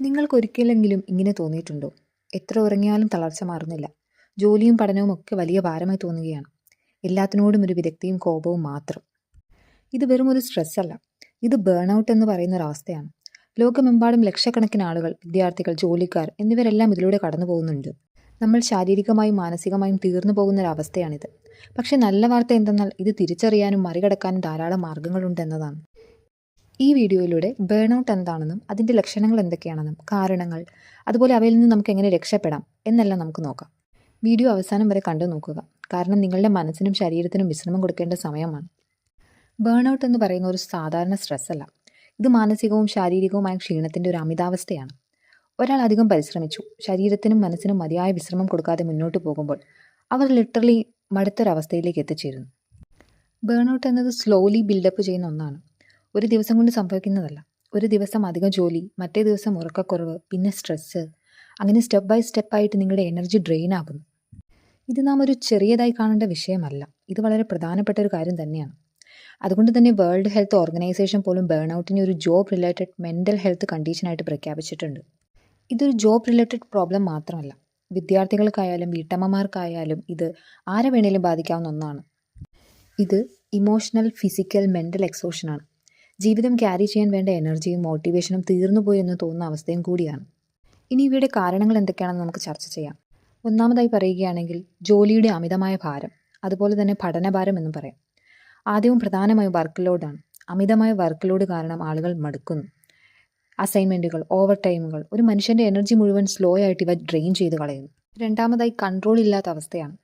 നിങ്ങൾക്കൊരിക്കലെങ്കിലും ഇങ്ങനെ തോന്നിയിട്ടുണ്ടോ? എത്ര ഉറങ്ങിയാലും തളർച്ച മാറുന്നില്ല. ജോലിയും പഠനവും ഒക്കെ വലിയ ഭാരമായി തോന്നുകയാണ്. എല്ലാത്തിനോടും ഒരു വിരക്തിയും കോപവും മാത്രം. ഇത് വെറും ഒരു സ്ട്രെസ്സല്ല ഇത് ബേൺ ഔട്ട് എന്ന് പറയുന്ന ഒരു അവസ്ഥയാണ്. ലോകമെമ്പാടും ലക്ഷക്കണക്കിന് ആളുകൾ വിദ്യാർത്ഥികൾ ജോലിക്കാർ എന്നിവരെല്ലാം ഇതിലൂടെ കടന്നു പോകുന്നുണ്ട്. നമ്മൾ ശാരീരികമായും മാനസികമായും തീർന്നു പോകുന്ന ഒരു അവസ്ഥയാണിത്. പക്ഷേ നല്ല വാർത്ത എന്തെന്നാൽ ഇത് തിരിച്ചറിയാനും മറികടക്കാനും ധാരാളം മാർഗങ്ങളുണ്ട് എന്നതാണ്. ഈ വീഡിയോയിലൂടെ ബേൺ ഔട്ട് എന്താണെന്നും അതിന്റെ ലക്ഷണങ്ങൾ എന്തൊക്കെയാണെന്നും കാരണങ്ങൾ അതുപോലെ അവയിൽ നിന്ന് നമുക്ക് എങ്ങനെ രക്ഷപ്പെടാം എന്നെല്ലാം നമുക്ക് നോക്കാം. വീഡിയോ അവസാനം വരെ കണ്ടു നോക്കുക. കാരണം നിങ്ങളുടെ മനസ്സിനും ശരീരത്തിനും വിശ്രമം കൊടുക്കേണ്ട സമയമാണ്. ബേൺ ഔട്ട് എന്ന് പറയുന്ന ഒരു സാധാരണ സ്ട്രെസ് അല്ല. ഇത് മാനസികവും ശാരീരികവുമായ ക്ഷീണത്തിന്റെ ഒരു അമിതാവസ്ഥയാണ്. ഒരാൾ അധികം പരിശ്രമിച്ചു. ശരീരത്തിനും മനസ്സിനും മതിയായ വിശ്രമം കൊടുക്കാതെ മുന്നോട്ട് പോകുമ്പോൾ അവർ ലിറ്ററലി മടുത്തൊരവസ്ഥയിലേക്ക് എത്തിച്ചേരുന്നു. ബേൺ ഔട്ട് എന്നത് സ്ലോലി ബിൽഡപ്പ് ചെയ്യുന്ന ഒന്നാണ്. ഒരു ദിവസം കൊണ്ട് സംഭവിക്കുന്നതല്ല. ഒരു ദിവസം അധികം ജോലി മറ്റേ ദിവസം ഉറക്കക്കുറവ് പിന്നെ സ്ട്രെസ്സ് അങ്ങനെ സ്റ്റെപ്പ് ബൈ സ്റ്റെപ്പായിട്ട് നിങ്ങളുടെ എനർജി ഡ്രെയിൻ ആകുന്നു. ഇത് നാം ഒരു ചെറിയതായി കാണേണ്ട വിഷയമല്ല. ഇത് വളരെ പ്രധാനപ്പെട്ട ഒരു കാര്യം തന്നെയാണ്. അതുകൊണ്ട് തന്നെ വേൾഡ് ഹെൽത്ത് ഓർഗനൈസേഷൻ പോലും ബേൺ ഔട്ടിനെ ഒരു ജോബ് റിലേറ്റഡ് മെന്റൽ ഹെൽത്ത് കണ്ടീഷനായിട്ട് പ്രഖ്യാപിച്ചിട്ടുണ്ട്. ഇതൊരു ജോബ് റിലേറ്റഡ് പ്രോബ്ലം മാത്രമല്ല. വിദ്യാർത്ഥികൾക്കായാലും വീട്ടമ്മമാർക്കായാലും ഇത് ആരെ വേണേലും ബാധിക്കാവുന്ന ഒന്നാണ്. ഇത് ഇമോഷണൽ ഫിസിക്കൽ മെന്റൽ എക്സോഷനാണ് ജീവിതം ക്യാരി ചെയ്യാൻ വേണ്ട എനർജിയും മോട്ടിവേഷനും തീർന്നുപോയി എന്ന് തോന്നുന്ന അവസ്ഥയും കൂടിയാണ്. ഇനി ഇവയുടെ കാരണങ്ങൾ എന്തൊക്കെയാണെന്ന് നമുക്ക് ചർച്ച ചെയ്യാം. ഒന്നാമതായി പറയുകയാണെങ്കിൽ ജോലിയുടെ അമിതമായ ഭാരം അതുപോലെ തന്നെ പഠനഭാരം എന്നും പറയാം. ആദ്യവും പ്രധാനമായും വർക്ക് ലോഡാണ് അമിതമായ വർക്ക് ലോഡ് കാരണം ആളുകൾ മടുക്കുന്നു. അസൈൻമെന്റുകൾ ഓവർ ടൈമുകൾ ഒരു മനുഷ്യന്റെ എനർജി മുഴുവൻ സ്ലോ ആയിട്ട് ഇവ ഡ്രെയിൻ ചെയ്ത് കളയുന്നു. രണ്ടാമതായി കൺട്രോൾ ഇല്ലാത്ത അവസ്ഥയാണ്.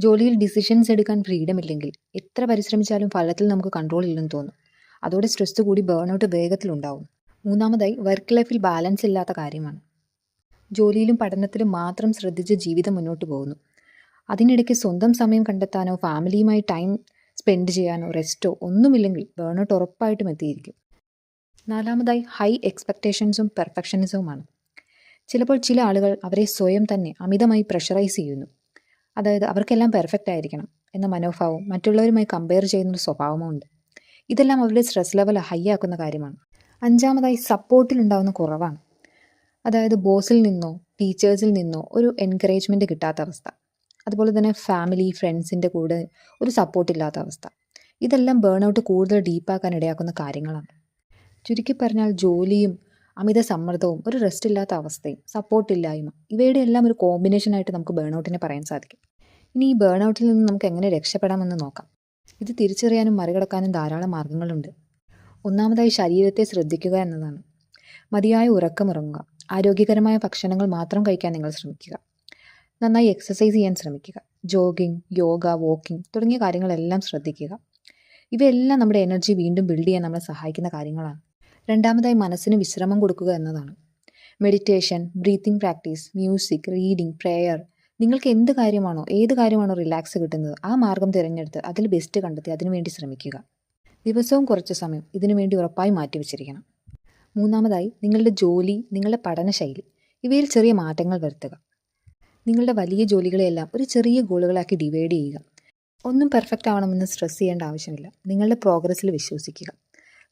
ജോലിയിൽ ഡിസിഷൻസ് എടുക്കാൻ ഫ്രീഡം ഇല്ലെങ്കിൽ എത്ര പരിശ്രമിച്ചാലും ഫലത്തിൽ നമുക്ക് കൺട്രോൾ ഇല്ലെന്ന് തോന്നും. അതോടെ സ്ട്രെസ് കൂടി ബേൺ ഔട്ട് വേഗത്തിലുണ്ടാവും. മൂന്നാമതായി വർക്ക് ലൈഫിൽ ബാലൻസ് ഇല്ലാത്ത കാര്യമാണ്. ജോലിയിലും പഠനത്തിലും മാത്രം ശ്രദ്ധിച്ച് ജീവിതം മുന്നോട്ട് പോകുന്നു. അതിനിടയ്ക്ക് സ്വന്തം സമയം കണ്ടെത്താനോ ഫാമിലിയുമായി ടൈം സ്പെൻഡ് ചെയ്യാനോ റെസ്റ്റോ ഒന്നുമില്ലെങ്കിൽ ബേൺ ഔട്ട് ഉറപ്പായിട്ടും എത്തിയിരിക്കും. നാലാമതായി ഹൈ എക്സ്പെക്റ്റേഷൻസും പെർഫെക്ഷനിസവുമാണ് ചിലപ്പോൾ ചില ആളുകൾ അവരെ സ്വയം തന്നെ അമിതമായി പ്രഷറൈസ് ചെയ്യുന്നു. അതായത് അവർക്കെല്ലാം പെർഫെക്റ്റ് ആയിരിക്കണം എന്ന മനോഭാവവും മറ്റുള്ളവരുമായി കമ്പയർ ചെയ്യുന്ന സ്വഭാവമുണ്ട് ഇതെല്ലാം അവരുടെ സ്ട്രെസ് ലെവൽ ഹൈ ആക്കുന്ന കാര്യമാണ്. അഞ്ചാമതായി സപ്പോർട്ടിൽ ഉണ്ടാകുന്ന കുറവാണ്. അതായത് ബോസിൽ നിന്നോ ടീച്ചേഴ്സിൽ നിന്നോ ഒരു എൻകറേജ്മെന്റ് കിട്ടാത്ത അവസ്ഥ. അതുപോലെ തന്നെ ഫാമിലി ഫ്രണ്ട്സിന്റെ കൂടെ ഒരു സപ്പോർട്ട് ഇല്ലാത്ത അവസ്ഥ. ഇതെല്ലാം ബേൺ ഔട്ട് കൂടുതൽ ഡീപ്പാക്കാൻ ഇടയാക്കുന്ന കാര്യങ്ങളാണ്. ചുരുക്കി പറഞ്ഞാൽ ജോലിയും അമിത സമ്മർദ്ദവും ഒരു റെസ്റ്റ് ഇല്ലാത്ത അവസ്ഥയും സപ്പോർട്ടില്ലായ്മ ഇവയുടെ എല്ലാം ഒരു കോമ്പിനേഷനായിട്ട് നമുക്ക് ബേൺ ഔട്ടിനെ പറയാൻ സാധിക്കും. ഇനി ഈ ബേൺ ഔട്ടിൽ നിന്ന് നമുക്ക് എങ്ങനെ രക്ഷപ്പെടാമെന്ന് നോക്കാം. ഇത് തിരിച്ചറിയാനും മറികടക്കാനും ധാരാളം മാർഗങ്ങളുണ്ട്. ഒന്നാമതായി ശരീരത്തെ ശ്രദ്ധിക്കുക എന്നതാണ്. മതിയായ ഉറക്കമിറങ്ങുക ആരോഗ്യകരമായ ഭക്ഷണങ്ങൾ മാത്രം കഴിക്കാൻ നിങ്ങൾ ശ്രമിക്കുക. നന്നായി എക്സസൈസ് ചെയ്യാൻ ശ്രമിക്കുക. ജോഗിങ് യോഗ വോക്കിംഗ് തുടങ്ങിയ കാര്യങ്ങളെല്ലാം ശ്രദ്ധിക്കുക. ഇവയെല്ലാം നമ്മുടെ എനർജി വീണ്ടും ബിൽഡ് ചെയ്യാൻ നമ്മളെ സഹായിക്കുന്ന കാര്യങ്ങളാണ്. രണ്ടാമതായി മനസ്സിന് വിശ്രമം കൊടുക്കുക എന്നതാണ്. Meditation breathing practice music reading prayer നിങ്ങൾക്ക് എന്ത് കാര്യമാണോ ഏത് കാര്യമാണോ റിലാക്സ് കിട്ടുന്നത് ആ മാർഗം തിരഞ്ഞെടുത്ത് അതിൽ ബെസ്റ്റ് കണ്ടെത്തി അതിനുവേണ്ടി ശ്രമിക്കുക. ദിവസവും കുറച്ച് സമയം ഇതിനു വേണ്ടി ഉറപ്പായി മാറ്റിവെച്ചിരിക്കണം മൂന്നാമതായി നിങ്ങളുടെ ജോലി നിങ്ങളുടെ പഠനശൈലി ഇവയിൽ ചെറിയ മാറ്റങ്ങൾ വരുത്തുക. നിങ്ങളുടെ വലിയ ജോലികളെയെല്ലാം ഒരു ചെറിയ ഗോളുകളാക്കി ഡിവൈഡ് ചെയ്യുക. ഒന്നും പെർഫെക്റ്റ് ആവണമെന്ന് സ്ട്രെസ് ചെയ്യേണ്ട ആവശ്യമില്ല. നിങ്ങളുടെ പ്രോഗ്രസ്സിൽ വിശ്വസിക്കുക.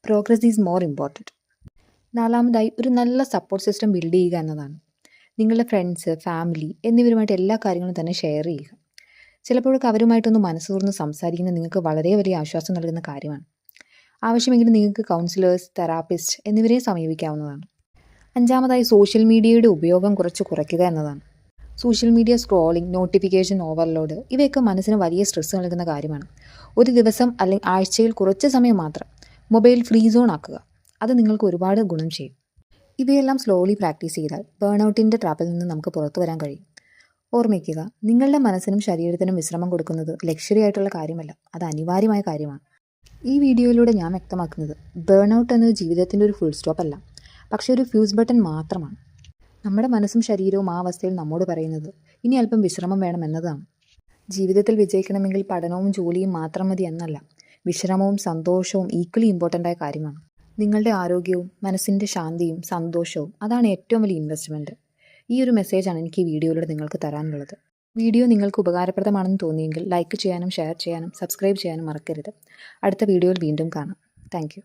പ്രോഗ്രസ് ഈസ് മോർ ഇമ്പോർട്ടന്റ് നാലാമതായി ഒരു നല്ല സപ്പോർട്ട് സിസ്റ്റം ബിൽഡ് ചെയ്യുക എന്നതാണ്. നിങ്ങളുടെ ഫ്രണ്ട്സ് ഫാമിലി എന്നിവരുമായിട്ട് എല്ലാ കാര്യങ്ങളും തന്നെ ഷെയർ ചെയ്യുക. ചിലപ്പോഴൊക്കെ അവരുമായിട്ടൊന്ന് മനസ്സ് തുറന്ന് സംസാരിക്കുന്നത് നിങ്ങൾക്ക് വളരെ വലിയ ആശ്വാസം നൽകുന്ന കാര്യമാണ്. ആവശ്യമെങ്കിൽ നിങ്ങൾക്ക് കൗൺസിലേഴ്സ് തെറാപ്പിസ്റ്റ് എന്നിവരെ സമീപിക്കാവുന്നതാണ്. അഞ്ചാമതായി സോഷ്യൽ മീഡിയയുടെ ഉപയോഗം കുറച്ച് കുറയ്ക്കുക എന്നതാണ്. Social media scrolling notification overload ഇവയൊക്കെ മനസ്സിന് വലിയ സ്ട്രെസ് നൽകുന്ന കാര്യമാണ്. ഒരു ദിവസം അല്ലെങ്കിൽ ആഴ്ചയിൽ കുറച്ച് സമയം മാത്രം മൊബൈൽ ഫ്രീ സോൺ ആക്കുക. അത് നിങ്ങൾക്ക് ഒരുപാട് ഗുണം ചെയ്യും. ഇവയെല്ലാം സ്ലോലി പ്രാക്ടീസ് ചെയ്താൽ ബേൺ ഔട്ടിന്റെ ട്രാപ്പിൽ നിന്ന് നമുക്ക് പുറത്തു വരാൻ കഴിയും. ഓർമ്മിക്കുക നിങ്ങളുടെ മനസ്സിനും ശരീരത്തിനും വിശ്രമം കൊടുക്കുന്നത് ലക്ഷറി ആയിട്ടുള്ള കാര്യമല്ല അത് അനിവാര്യമായ കാര്യമാണ്. ഈ വീഡിയോയിലൂടെ ഞാൻ വ്യക്തമാക്കുന്നത് ബേൺ ഔട്ട് എന്നത് ജീവിതത്തിന്റെ ഒരു ഫുൾ സ്റ്റോപ്പ് അല്ല പക്ഷേ ഒരു ഫ്യൂസ് ബട്ടൺ മാത്രമാണ്. നമ്മുടെ മനസ്സും ശരീരവും ആ അവസ്ഥയിൽ നമ്മോട് പറയുന്നത് ഇനി അല്പം വിശ്രമം വേണം എന്നതാണ്. ജീവിതത്തിൽ വിജയിക്കണമെങ്കിൽ പഠനവും ജോലിയും മാത്രം മതി എന്നല്ല വിശ്രമവും സന്തോഷവും ഈക്വലി ഇമ്പോർട്ടന്റ് ആയ കാര്യമാണ്. നിങ്ങളുടെ ആരോഗ്യവും മനസ്സിന്റെ ശാന്തിയും സന്തോഷവും അതാണ് ഏറ്റവും വലിയ ഇൻവെസ്റ്റ്മെന്റ് ഈ ഒരു മെസ്സേജാണ് എനിക്ക് ഈ വീഡിയോയിലൂടെ നിങ്ങൾക്ക് തരാനുള്ളത്. വീഡിയോ നിങ്ങൾക്ക് ഉപകാരപ്രദമാണെന്ന് തോന്നിയെങ്കിൽ ലൈക്ക് ചെയ്യാനും ഷെയർ ചെയ്യാനും സബ്സ്ക്രൈബ് ചെയ്യാനും മറക്കരുത്. അടുത്ത വീഡിയോയിൽ വീണ്ടും കാണാം. താങ്ക്